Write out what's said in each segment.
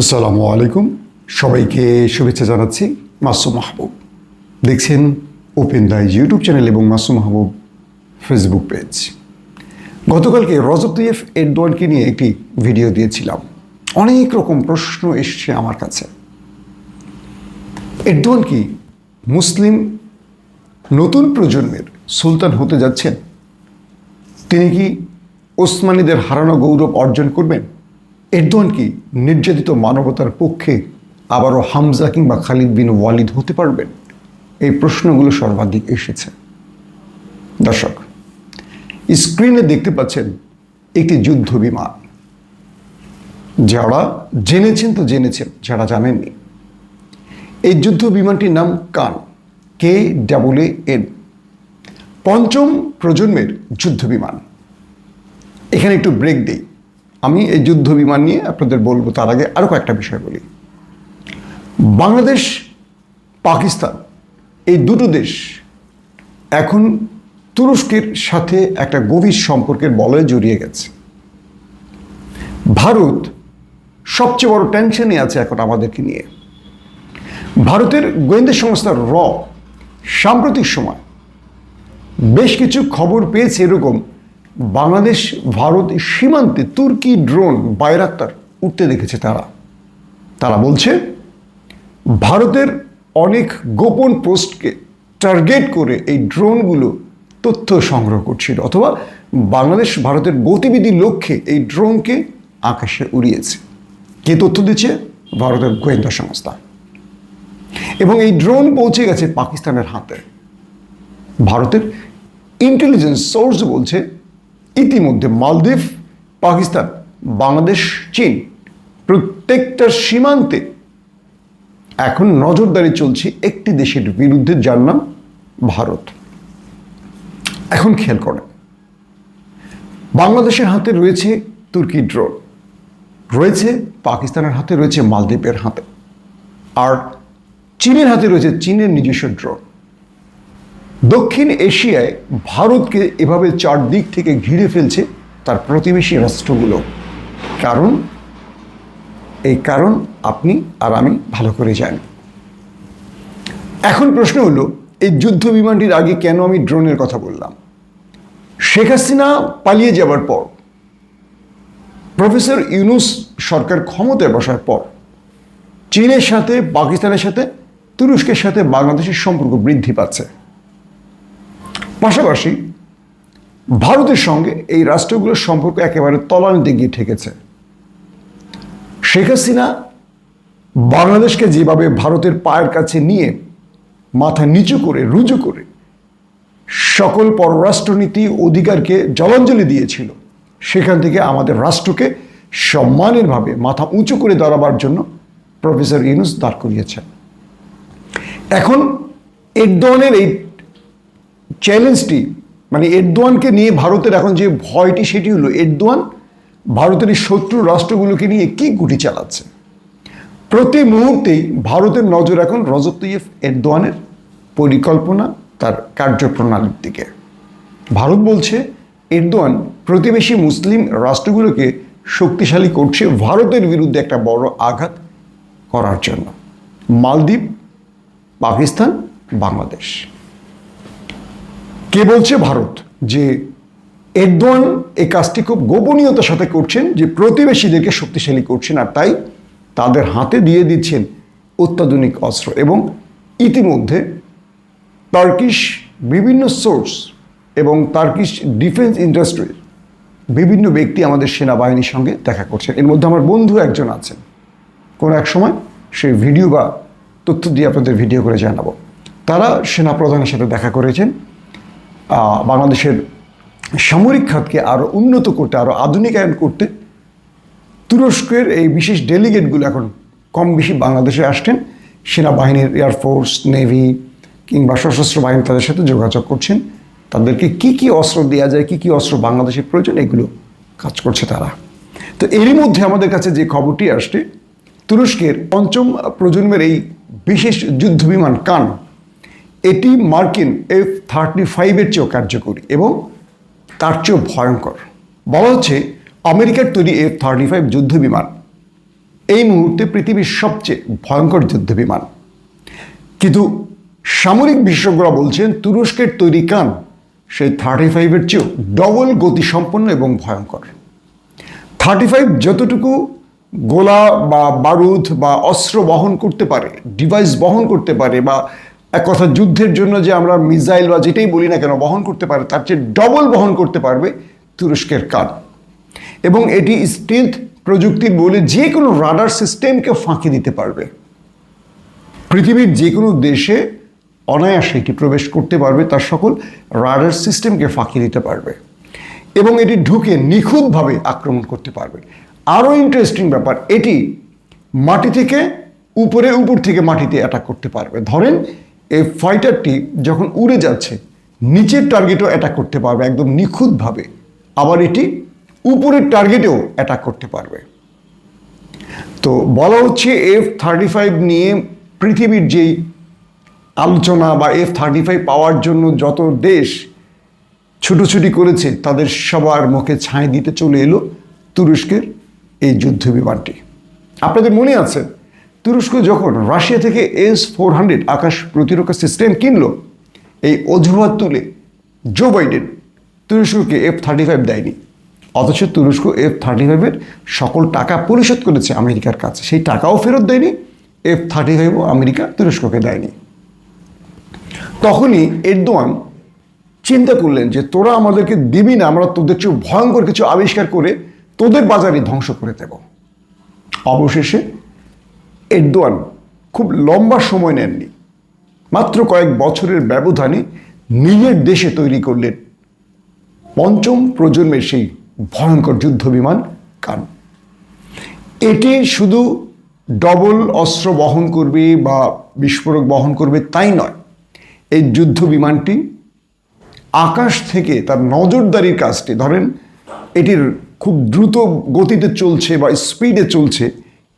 আসসালামু আলাইকুম। সবাইকে শুভেচ্ছা জানাচ্ছি মাসুম মাহবুব। দেখছেন ওপেন দাই ইউটিউব চ্যানেল এবং মাসুম মাহবুব ফেসবুক পেজ গতকালকে রজব তৈয়ফ নিয়ে একটি ভিডিও দিয়েছিলাম। অনেক রকম প্রশ্ন এসছে আমার কাছে। এরদোয়ান কি মুসলিম নতুন প্রজন্মের সুলতান হতে যাচ্ছেন? তিনি কি ওসমানীদের হারানো গৌরব অর্জন করবেন? এরদোয়ান কি নির্যাতিত মানবতার পক্ষে আবারও হামজা কিংবা খালিদ বিন ওয়ালিদ হতে পারবেন? এই প্রশ্নগুলো সর্বাধিক এসেছে। দর্শক, স্ক্রিনে দেখতে পাচ্ছেন একটি যুদ্ধ বিমান। যারা জেনেছেন তো জেনেছেন, যারা জানেননি। এই যুদ্ধ বিমানটির নাম কান, কে ডাবল এন। পঞ্চম প্রজন্মের যুদ্ধ বিমান। এখানে একটু ব্রেক দেই। আমি এই যুদ্ধ বিমান নিয়ে আপনাদের বলব তার আগে আরও কয়েকটা বিষয় বলি। বাংলাদেশ, পাকিস্তান এই দুটো দেশ এখন তুরস্কের সাথে একটা গভীর সম্পর্কের বলয়ে জড়িয়ে গেছে। ভারত সবচেয়ে বড় টেনশনে আছে এখন আমাদেরকে নিয়ে। ভারতের গোয়েন্দা সংস্থা র, সাম্প্রতিক সময় বেশ কিছু খবর পেয়েছে এরকম বাংলাদেশ, ভারত সীমান্তে তুর্কি ড্রোন বাইরাক্তার উঠতে দেখেছে তারা। তারা বলছে, ভারতের অনেক গোপন পোস্টকে টার্গেট করে এই ড্রোনগুলো তথ্য সংগ্রহ করছিল, অথবা বাংলাদেশ, ভারতের গতিবিধি লক্ষ্যে এই ড্রোনকে আকাশে উড়িয়েছে। কে তথ্য দিচ্ছে? ভারতের গোয়েন্দা সংস্থা। এবং এই ড্রোন পৌঁছে গেছে পাকিস্তানের হাতে। ভারতের ইন্টেলিজেন্স সোর্স বলছে ইতিমধ্যে মালদ্বীপ, পাকিস্তান, বাংলাদেশ, চীন প্রত্যেকটা সীমান্তে এখন নজরদারি চলছে একটি দেশের বিরুদ্ধে যার নাম ভারত। এখন খেয়াল করেন, বাংলাদেশের হাতে রয়েছে তুর্কি ড্রোন, রয়েছে পাকিস্তানের হাতে রয়েছে মালদ্বীপের হাতে, আর চীনের হাতে রয়েছে চীনের নিজস্ব ড্রোন। দক্ষিণ এশিয়ায় ভারতকে এভাবে চারদিক থেকে ঘিরে ফেলছে তার প্রতিবেশী রাষ্ট্রগুলো। কারণ, এই কারণ আপনি আর আমি ভালো করে জানি। এখন প্রশ্ন হলো, এই যুদ্ধ বিমানটির আগে কেন আমি ড্রোনের কথা বললাম? শেখ হাসিনা পালিয়ে যাবার পর, প্রফেসর ইউনুস সরকার ক্ষমতায় বসার পর, চীনের সাথে, পাকিস্তানের সাথে, তুরস্কের সাথে বাংলাদেশের সম্পর্ক বৃদ্ধি পাচ্ছে। পাশাপাশি ভারতের সঙ্গে এই রাষ্ট্রগুলোর সম্পর্ক একেবারে তলানিতে গিয়ে ঠেকেছে। শেখ হাসিনা বাংলাদেশকে যেভাবে ভারতের পায়ের কাছে নিয়ে মাথা নিচু করে, রুজু করে সকল পররাষ্ট্রনীতি অধিকারকে জলাঞ্জলি দিয়েছিল, সেখান থেকে আমাদের রাষ্ট্রকে সম্মানেরভাবে মাথা উঁচু করে দাঁড়াবার জন্য প্রফেসর ইউনুস দাঁড় করিয়েছেন। এখন এর ধরনের এই চ্যালেঞ্জটি মানে এরদোয়ানকে নিয়ে ভারতের এখন যে ভয়টি সেটি হলো, এরদোয়ান ভারতের শত্রু রাষ্ট্রগুলোকে নিয়ে কি গুটি চালাচ্ছে? প্রতি মুহূর্তেই ভারতের নজর এখন রজব তৈয়ফ এরদোয়ানের পরিকল্পনা, তার কার্যপ্রণালীর দিকে। ভারত বলছে, এরদোয়ান প্রতিবেশী মুসলিম রাষ্ট্রগুলোকে শক্তিশালী করছে ভারতের বিরুদ্ধে একটা বড় আঘাত করার জন্য। মালদ্বীপ, পাকিস্তান, বাংলাদেশ। কে বলছে? ভারত, যে এরদোয়ান এই কাজটি খুব গোপনীয়তার সাথে করছেন, যে প্রতিবেশীদেরকে শক্তিশালী করছেন আর তাই তাদের হাতে দিয়ে দিচ্ছেন অত্যাধুনিক অস্ত্র এবং ইতিমধ্যে টার্কিশ বিভিন্ন সোর্স এবং টার্কিশ ডিফেন্স ইন্ডাস্ট্রির বিভিন্ন ব্যক্তি আমাদের সেনাবাহিনীর সঙ্গে দেখা করছেন। এর মধ্যে আমার বন্ধু একজন আছেন। কোনো এক সময় সেই ভিডিও বা তথ্য দিয়ে আপনাদের ভিডিও করে জানাব। তারা সেনাপ্রধানের সাথে দেখা করেছেন। বাংলাদেশের সামরিক খাতকে আরও উন্নত করতে আরও আধুনিকায়ন করতে তুরস্কের এই বিশেষ ডেলিগেটগুলো এখন কম বেশি বাংলাদেশে আসছেন। সেনাবাহিনীর এয়ারফোর্স নেভি কিংবা সশস্ত্র বাহিনী তাদের সাথে যোগাযোগ করছেন। তাদেরকে কি কি অস্ত্র দেওয়া যায়, কি কি অস্ত্র বাংলাদেশের প্রয়োজন, এগুলো কাজ করছে তারা। তো এরই মধ্যে আমাদের কাছে যে খবরটি আসছে, তুরস্কের পঞ্চম প্রজন্মের এই বিশেষ যুদ্ধ বিমান কান এটি মার্কিন এফ থার্টি ফাইভের চেয়েও কার্যকরী এবং তার চেয়েও ভয়ঙ্কর। বলা হচ্ছে, আমেরিকার তৈরি এফ থার্টি ফাইভ যুদ্ধ বিমান এই মুহূর্তে পৃথিবীর সবচেয়ে ভয়ঙ্কর যুদ্ধ বিমান কিন্তু সামরিক বিশেষজ্ঞরা বলছেন, তুরস্কের তৈরি কান সেই থার্টি ফাইভের চেয়েও ডবল গতিসম্পন্ন এবং ভয়ঙ্কর। থার্টি ফাইভ যতটুকু গোলা বা বারুদ বা অস্ত্র বহন করতে পারে ডিভাইস বহন করতে পারে বা এক কথা, যুদ্ধের জন্য যে আমরা মিসাইল বা যেটাই বলি না কেন, বহন করতে পারে তার চেয়ে ডবল বহন করতে পারবে তুরস্কের কান এবং এটি স্টিলথ প্রযুক্তির বলে যে কোনো রাডার সিস্টেমকে ফাঁকি দিতে পারবে। পৃথিবীর যে কোনো দেশে অনায়াসে এটি প্রবেশ করতে পারবে, তার সকল রাডার সিস্টেমকে ফাঁকি দিতে পারবে। এবং এটি ঢুকে নিখুঁতভাবে আক্রমণ করতে পারবে। আরও ইন্টারেস্টিং ব্যাপার, এটি মাটি থেকে উপরে, উপর থেকে মাটিতে অ্যাটাক করতে পারবে। ধরেন এই ফাইটারটি যখন উড়ে যাচ্ছে, নিচের টার্গেটও অ্যাটাক করতে পারবে একদম নিখুঁতভাবে। আবার এটি উপরের টার্গেটেও অ্যাটাক করতে পারবে। তো বলা হচ্ছে এফ থার্টি ফাইভ নিয়ে পৃথিবীর যেই আলোচনা বা এফ থার্টি ফাইভ পাওয়ার জন্য যত দেশ ছুটোছুটি করেছে, তাদের সবার মুখে ছাই দিতে চলে এলো তুরস্কের এই যুদ্ধ বিমানটি আপনাদের মনে আছে তুরস্ক যখন রাশিয়া থেকে এস ফোর হান্ড্রেড আকাশ প্রতিরক্ষা সিস্টেম কিনল, এই অজুহাত তুলে জো বাইডেন তুরস্ককে এফ থার্টি ফাইভ দেয়নি। অথচ তুরস্ক এফ থার্টি ফাইভের সকল টাকা পরিশোধ করেছে আমেরিকার কাছে। সেই টাকাও ফেরত দেয়নি এফ থার্টি ফাইভও আমেরিকা তুরস্ককে দেয়নি। তখনই এরদোয়ান চিন্তা করলেন যে, তোরা আমাদেরকে দিবি না, আমরা তোদের চেয়ে ভয়ঙ্কর কিছু আবিষ্কার করে তোদের বাজারে ধ্বংস করে দেব। অবশেষে এরদোয়ান খুব লম্বা সময় নেননি। মাত্র কয়েক বছরের ব্যবধানে নিজের দেশে তৈরি করলেন পঞ্চম প্রজন্মের সেই ভয়ঙ্কর যুদ্ধ বিমান কান। এটি শুধু ডবল অস্ত্র বহন করবে বা বিস্ফোরক বহন করবে তাই নয়, এই যুদ্ধ বিমানটি আকাশ থেকে তার নজরদারির কাজটি, ধরেন এটির খুব দ্রুত গতিতে চলছে বা স্পিডে চলছে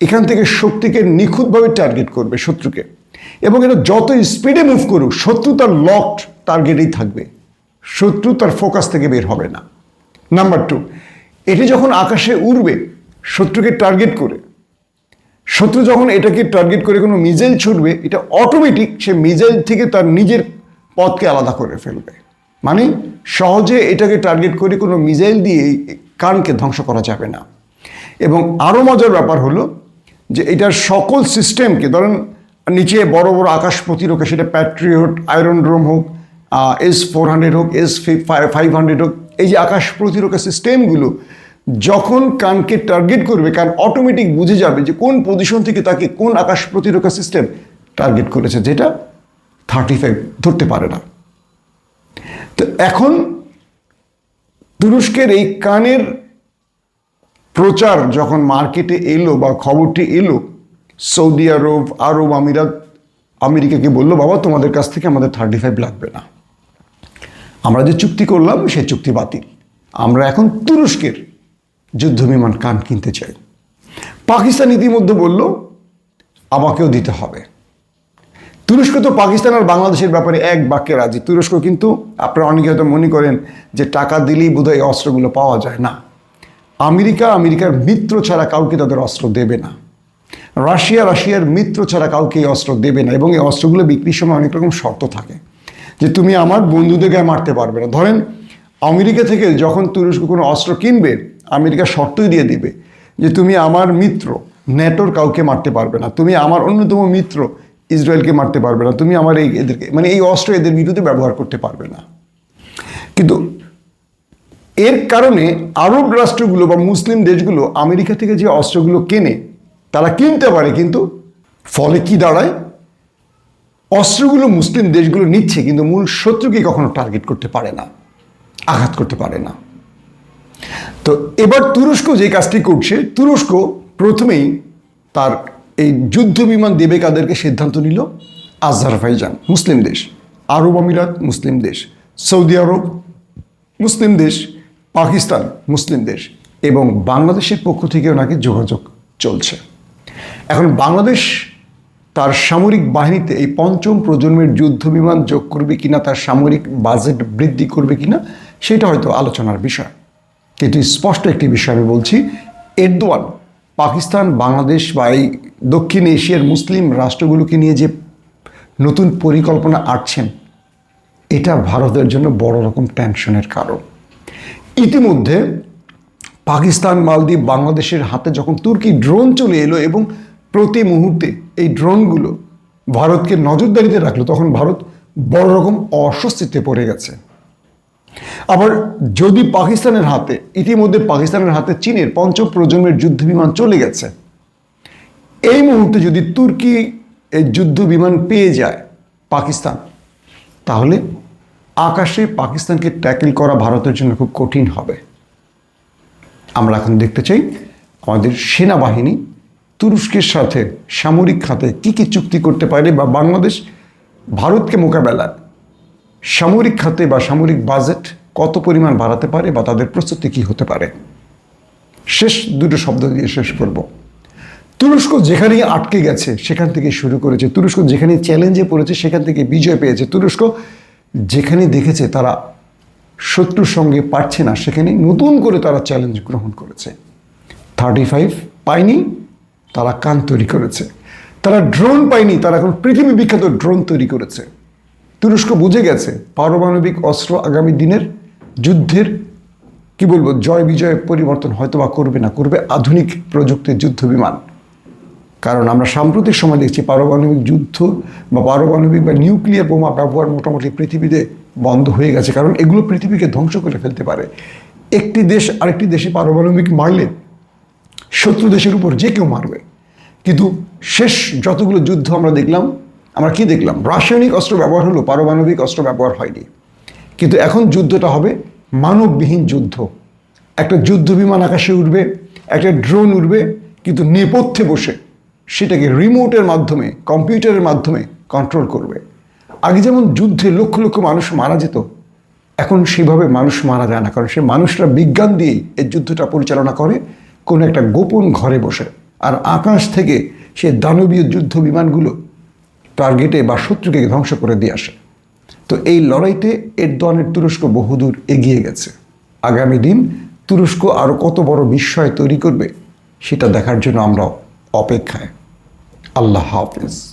এখান থেকে শক্তিকে নিখুঁতভাবে টার্গেট করবে শত্রুকে। এবং এটা যত স্পিডে মুভ করুক, শত্রু তার লকড টার্গেটেই থাকবে। শত্রু তার ফোকাস থেকে বের হবে না। নাম্বার টু এটি যখন আকাশে উড়বে, শত্রুকে টার্গেট করে, শত্রু যখন এটাকে টার্গেট করে কোনো মিজাইল ছুটবে এটা অটোমেটিক সে মিজাইল থেকে তার নিজের পথকে আলাদা করে ফেলবে। মানে সহজে এটাকে টার্গেট করে কোনো মিজাইল দিয়ে কানকে ধ্বংস করা যাবে না। এবং আরও মজার ব্যাপার হলো যে এটার সকল সিস্টেমকে ধরেন নিচে বড় বড় আকাশ প্রতিরক্ষা সেটা প্যাট্রিয়ট আয়রন ড্রোম হোক এস ফোর হান্ড্রেড হোক এস ফাইভ হান্ড্রেড হোক, এই যে আকাশ প্রতিরক্ষা সিস্টেমগুলো যখন কানকে টার্গেট করবে, কান অটোমেটিক বুঝে যাবে যে কোন পজিশন থেকে তাকে কোন আকাশ প্রতিরক্ষা সিস্টেম টার্গেট করেছে, যেটা থার্টি ফাইভ ধরতে পারে না। তো এখন তুরস্কের এই কানের প্রচার যখন মার্কেটে এলো বা খবরটি এলো, সৌদি আরব আরব আমিরাত, আমেরিকাকে বলল, বাবা, তোমাদের কাছ থেকে আমাদের থার্টি ফাইভ লাগবে না। আমরা যে চুক্তি করলাম সেই চুক্তি বাতিল। আমরা এখন তুরস্কের যুদ্ধ বিমান কান কিনতে চাই। পাকিস্তান ইতিমধ্যে বলল, আমাকেও দিতে হবে। তুরস্ক তো পাকিস্তান আর বাংলাদেশের ব্যাপারে এক বাক্যে রাজি। তুরস্ক কিন্তু, আপনারা অনেকে হয়তো মনে করেন যে টাকা দিলেই বোধহয় অস্ত্রগুলো পাওয়া যায় না। আমেরিকা, আমেরিকার মিত্র ছাড়া কাউকে তাদের অস্ত্র দেবে না। রাশিয়া, রাশিয়ার মিত্র ছাড়া কাউকে এই অস্ত্র দেবে না এবং এই অস্ত্রগুলো বিক্রির সময় অনেক রকম শর্ত থাকে যে তুমি আমার বন্ধুদের গায়ে মারতে পারবে না। ধরেন, আমেরিকা থেকে যখন তুরস্ক কোনো অস্ত্র কিনবে, আমেরিকা শর্তই দিয়ে দিবে যে তুমি আমার মিত্র নেটোর কাউকে মারতে পারবে না। তুমি আমার অন্যতম মিত্র, ইসরায়েলকে মারতে পারবে না। তুমি আমার এই এদেরকে মানে এই অস্ত্র এদের বিরুদ্ধে ব্যবহার করতে পারবে না। কিন্তু এর কারণে আরব রাষ্ট্রগুলো বা মুসলিম দেশগুলো আমেরিকা থেকে যে অস্ত্রগুলো কেনে, তারা কিনতে পারে কিন্তু ফলে কি দাঁড়ায়? অস্ত্রগুলো মুসলিম দেশগুলো নিচ্ছে কিন্তু মূল শত্রুকে কখনো টার্গেট করতে পারে না, আঘাত করতে পারে না। তো এবার তুরস্ক যে কাজটি করছে, তুরস্ক প্রথমেই তার এই যুদ্ধ বিমান দেবে কাদেরকে সিদ্ধান্ত নিল আজহারফাইজান মুসলিম দেশ, আরব আমিরাত, মুসলিম দেশ, সৌদি আরব, মুসলিম দেশ পাকিস্তান মুসলিম দেশ এবং বাংলাদেশের পক্ষ থেকেও নাকি যোগাযোগ চলছে। এখন বাংলাদেশ তার সামরিক বাহিনীতে এই পঞ্চম প্রজন্মের যুদ্ধ বিমান যোগ করবে কিনা, তার সামরিক বাজেট বৃদ্ধি করবে কিনা, সেটা হয়তো আলোচনার বিষয়। কিন্তু স্পষ্ট একটি বিষয়, আমি বলছি, এরদোয়ান পাকিস্তান, বাংলাদেশ বা এই দক্ষিণ এশিয়ার মুসলিম রাষ্ট্রগুলোকে নিয়ে যে নতুন পরিকল্পনা আটছেন, এটা ভারতের জন্য বড় রকম টেনশনের কারণ। ইতিমধ্যে পাকিস্তান, মালদ্বীপ, বাংলাদেশের হাতে যখন তুর্কি ড্রোন চলে এলো এবং প্রতি মুহূর্তে এই ড্রোনগুলো ভারতকে নজরদারিতে রাখল, তখন ভারত বড় রকম অস্বস্তিতে পড়ে গেছে। আবার যদি পাকিস্তানের হাতে, ইতিমধ্যে পাকিস্তানের হাতে চীনের পঞ্চম প্রজন্মের যুদ্ধ বিমান চলে গেছে, এই মুহূর্তে যদি তুর্কি এই যুদ্ধ বিমান পেয়ে যায় পাকিস্তান, তাহলে আকাশে পাকিস্তানকে ট্যাকেল করা ভারতের জন্য খুব কঠিন হবে। আমরা এখন দেখতে চাই আমাদের সেনাবাহিনী তুরস্কের সাথে সামরিক খাতে কি কি চুক্তি করতে পারে বা বাংলাদেশ ভারতকে মোকাবেলায় সামরিক খাতে বা সামরিক বাজেট কত পরিমাণ বাড়াতে পারে বা তাদের প্রস্তুতি কি হতে পারে। শেষ দুটো শব্দ দিয়ে শেষ করব। তুরস্ক যেখানেই আটকে গেছে সেখান থেকে শুরু করেছে। তুরস্ক যেখানে চ্যালেঞ্জে পড়েছে সেখান থেকে বিজয় পেয়েছে। তুরস্ক যেখানে দেখেছে তারা শত্রুর সঙ্গে পারছে না, সেখানে নতুন করে তারা চ্যালেঞ্জ গ্রহণ করেছে। থার্টি ফাইভ পায়নি, তারা কান তৈরি করেছে। তারা ড্রোন পায়নি, তারা এখন পৃথিবী বিখ্যাত ড্রোন তৈরি করেছে। তুরস্ক বুঝে গেছে, পারমাণবিক অস্ত্র আগামী দিনের যুদ্ধের, কি বলব জয় বিজয় পরিবর্তন হয়তো বা করবে না, করবে আধুনিক প্রযুক্তির যুদ্ধ বিমান কারণ আমরা সাম্প্রতিক সময় দেখছি পারমাণবিক যুদ্ধ বা পারমাণবিক বা নিউক্লিয়ার বোমা ব্যবহার মোটামুটি পৃথিবীতে বন্ধ হয়ে গেছে। কারণ এগুলো পৃথিবীকে ধ্বংস করে ফেলতে পারে। একটি দেশ আরেকটি দেশে পারমাণবিক মারলে শত্রু দেশের উপর যে কেউ মারবে। কিন্তু শেষ যতগুলো যুদ্ধ আমরা দেখলাম, আমরা কি দেখলাম? রাসায়নিক অস্ত্র ব্যবহার হলো, পারমাণবিক অস্ত্র ব্যবহার হয়নি। কিন্তু এখন যুদ্ধটা হবে মানববিহীন যুদ্ধ। একটা যুদ্ধ বিমান আকাশে উঠবে একটা ড্রোন উঠবে কিন্তু নেপথ্যে বসে সেটাকে রিমোটের মাধ্যমে কম্পিউটারের মাধ্যমে কন্ট্রোল করবে। আগে যেমন যুদ্ধে লক্ষ লক্ষ মানুষ মারা যেত, এখন সেভাবে মানুষ মারা যায় না, কারণ সে মানুষরা বিজ্ঞান দিয়েই এই যুদ্ধটা পরিচালনা করে, কোনো একটা গোপন ঘরে বসে। আর আকাশ থেকে সে দানবীয় যুদ্ধ বিমানগুলো টার্গেটে বা শত্রুকে ধ্বংস করে দিয়ে আসে। তো এই লড়াইতে এর এরদোয়ানের তুরস্ক বহুদূর এগিয়ে গেছে। আগামী দিন তুরস্ক আরও কত বড় বিস্ময় তৈরি করবে, সেটা দেখার জন্য আমরা অপেক্ষায়। আল্লাহ হাফিজ।